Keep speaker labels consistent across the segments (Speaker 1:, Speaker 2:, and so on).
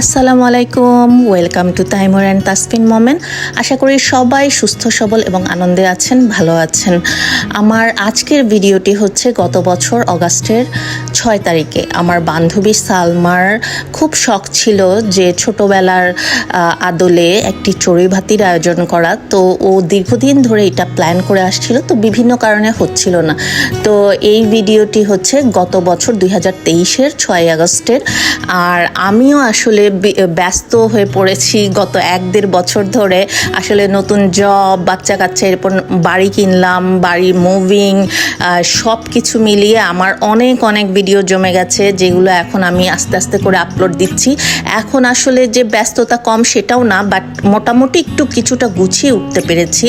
Speaker 1: আসসালামু আলাইকুম। Welcome to Taimur and Tasfin Momen আশা করি সবাই সুস্থ, সবল এবং আনন্দে আছেন, ভালো আছেন। আমার আজকের ভিডিওটি হচ্ছে গত বছর অগাস্টের ছয় তারিখে। আমার বান্ধবী সালমার খুব শখ ছিল যে ছোটবেলার আদলে একটি চড়ুই ভাতির আয়োজন করা। তো ও দীর্ঘদিন ধরে এটা প্ল্যান করে আসছিল, তো বিভিন্ন কারণে হচ্ছিল না। তো এই ভিডিওটি হচ্ছে গত বছর দুই হাজার তেইশের ছয় আগস্টের। আর আমিও আসলে ব্যস্ত হয়ে পড়েছি। গত এক দেড় বছর ধরে আসলে নতুন জব বাচ্চা কাচ্চা এরপর বাড়ি কিনলাম, বাড়ি মুভিং সব কিছু মিলিয়ে আমার অনেক অনেক ভিডিও জমে গেছে, যেগুলো এখন আমি আস্তে আস্তে করে আপলোড দিচ্ছি। এখন আসলে যে ব্যস্ততা কম সেটাও না বাট মোটামুটি একটু কিছুটা গুছিয়ে উঠতে পেরেছি।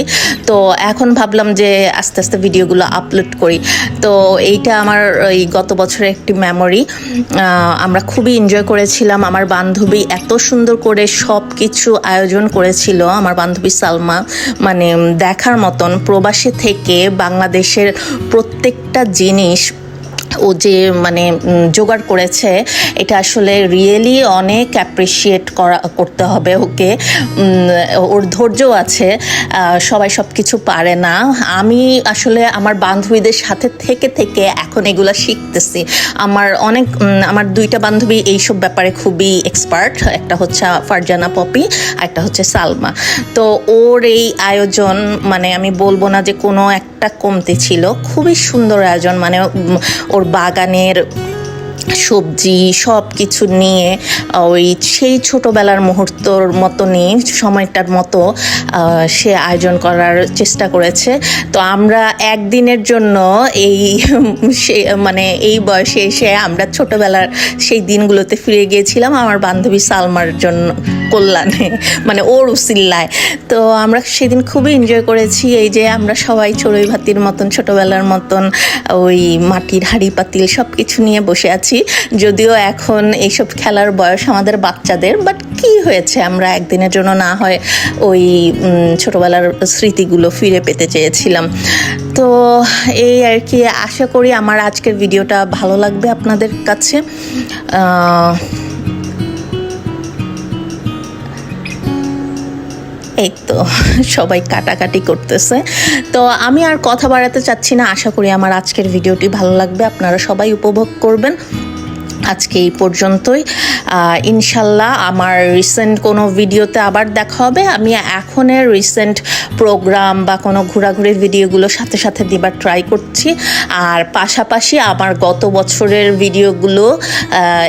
Speaker 1: তো এখন ভাবলাম যে আস্তে আস্তে ভিডিওগুলো আপলোড করি। তো এইটা আমার এই গত বছরের একটি মেমোরি আমরা খুবই এনজয় করেছিলাম। আমার বান্ধবী এত সুন্দর করে সব কিছু আয়োজন করেছিল আমার বান্ধবী সালমা। মানে দেখার মতন প্রবাসী থেকে বাংলাদেশের প্রত্যেকটা জিনিস ও যে মানে জোগাড় করেছে, এটা আসলে রিয়েলি অনেক অ্যাপ্রিসিয়েট করা, করতে হবে ওকে। ওর ধৈর্য আছে সবাই সব কিছু পারে না। আমি আসলে আমার বান্ধবীদের সাথে থেকে থেকে এখন এগুলো শিখতেছি। আমার অনেক আমার দুইটা বান্ধবী এইসব ব্যাপারে খুবই এক্সপার্ট একটা হচ্ছে ফারজানা পপি আর একটা হচ্ছে সালমা। তো ওর এই আয়োজন মানে আমি বলব না যে কোনো একটা কমতি ছিল। খুবই সুন্দর আয়োজন মানে ওর বাগানের সবজি সব কিছু নিয়ে ওই সেই ছোটোবেলার মুহূর্তর মতনই সময়টার মতো সে আয়োজন করার চেষ্টা করেছে। তো আমরা একদিনের জন্য এই মানে এই বয়সে এসে আমরা ছোটোবেলার সেই দিনগুলোতে ফিরে গিয়েছিলাম আমার বান্ধবী সালমার জন্য কল্যাণে মানে ওর উসিল্লায়। তো আমরা সেদিন খুবই এনজয় করেছি, এই যে আমরা সবাই চড়ুই ভাতির মতন, ছোটোবেলার মতন, ওই মাটির হাঁড়ি পাতিল সব কিছু নিয়ে বসে আছি। যদিও এখন এইসব খেলার বয়স আমাদের বাচ্চাদের বাট কি হয়েছে আমরা একদিনের জন্য না হয় ওই ছোটোবেলার স্মৃতিগুলো ফিরে পেতে চেয়েছিলাম। তো এই আর কি, আশা করি আমার আজকের ভিডিওটা ভালো লাগবে আপনাদের কাছে। এই তো, সবাই কাটাকাটি করতেছে। তো আমি আর কথা বাড়াতে চাচ্ছি না, আশা করি আমার আজকের ভিডিওটি ভালো লাগবে, আপনারা সবাই উপভোগ করবেন। আজকে এই পর্যন্তই। ইনশাল্লাহ আমার রিসেন্ট কোনো ভিডিওতে আবার দেখা হবে। আমি এখনের রিসেন্ট প্রোগ্রাম বা কোনো ঘোরাঘুরির ভিডিওগুলো সাথে সাথে দিবার ট্রাই করছি। আর পাশাপাশি আমার গত বছরের ভিডিওগুলো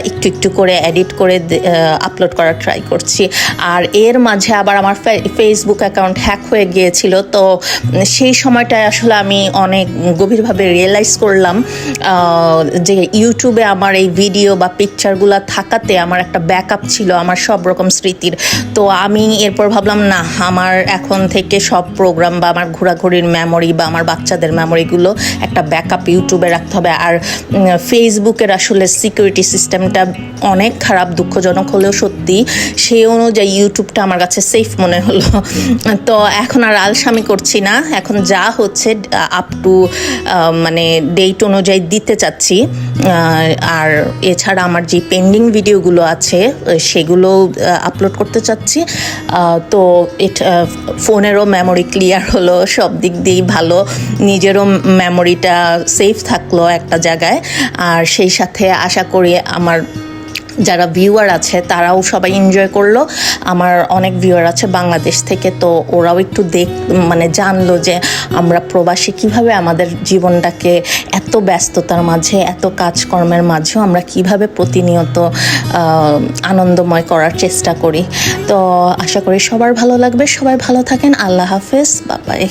Speaker 1: একটু একটু করে এডিট করে আপলোড করার ট্রাই করছি। আর এর মাঝে আবার আমার ফেসবুক অ্যাকাউন্ট হ্যাক হয়ে গিয়েছিল। তো সেই সময়টায় আসলে আমি অনেক গভীরভাবে রিয়েলাইজ করলাম যে ইউটিউবে আমার এই ভিডিও বা পিকচারগুলো থাকাতে আমার একটা ব্যাকআপ ছিল আমার সব রকম স্মৃতির। তো আমি এরপর ভাবলাম, না, আমার এখন থেকে সব প্রোগ্রাম বা আমার ঘোরাঘুরির মেমোরি বা আমার বাচ্চাদের মেমোরিগুলো একটা ব্যাকআপ ইউটিউবে রাখতে হবে। আর ফেসবুকের আসলে সিকিউরিটি সিস্টেমটা অনেক খারাপ, দুঃখজনক হলেও সত্যি সেই অনুযায়ী ইউটিউবটা আমার কাছে সেফ মনে হলো। তো এখন আর আলসামি করছি না। এখন যা হচ্ছে আপ টু মানে ডেট অনুযায়ী দিতে চাচ্ছি। আর এছাড়া আমার যে পেন্ডিং ভিডিওগুলো আছে সেগুলো আপলোড করতে চাচ্ছি। তো এটা ফোনেরও মেমোরি ক্লিয়ার হলো, সব দিক দিয়েই ভালো। নিজেরও মেমোরিটা সেফ থাকল একটা জায়গায়। আর সেই সাথে আশা করি আমার যারা ভিউয়ার আছে, তারাও সবাই এনজয় করল। আমার অনেক ভিউয়ার আছে বাংলাদেশ থেকে, তো ওরাও একটু দেখ মানে জানলো যে আমরা প্রবাসী, কীভাবে আমাদের জীবনটাকে এত ব্যস্ততার মাঝে, এত কাজকর্মের মাঝেও আমরা কীভাবে প্রতিনিয়ত আনন্দময় করার চেষ্টা করি। তো আশা করি সবার ভালো লাগবে। সবাই ভালো থাকেন। আল্লাহ হাফেজ। বাবাই।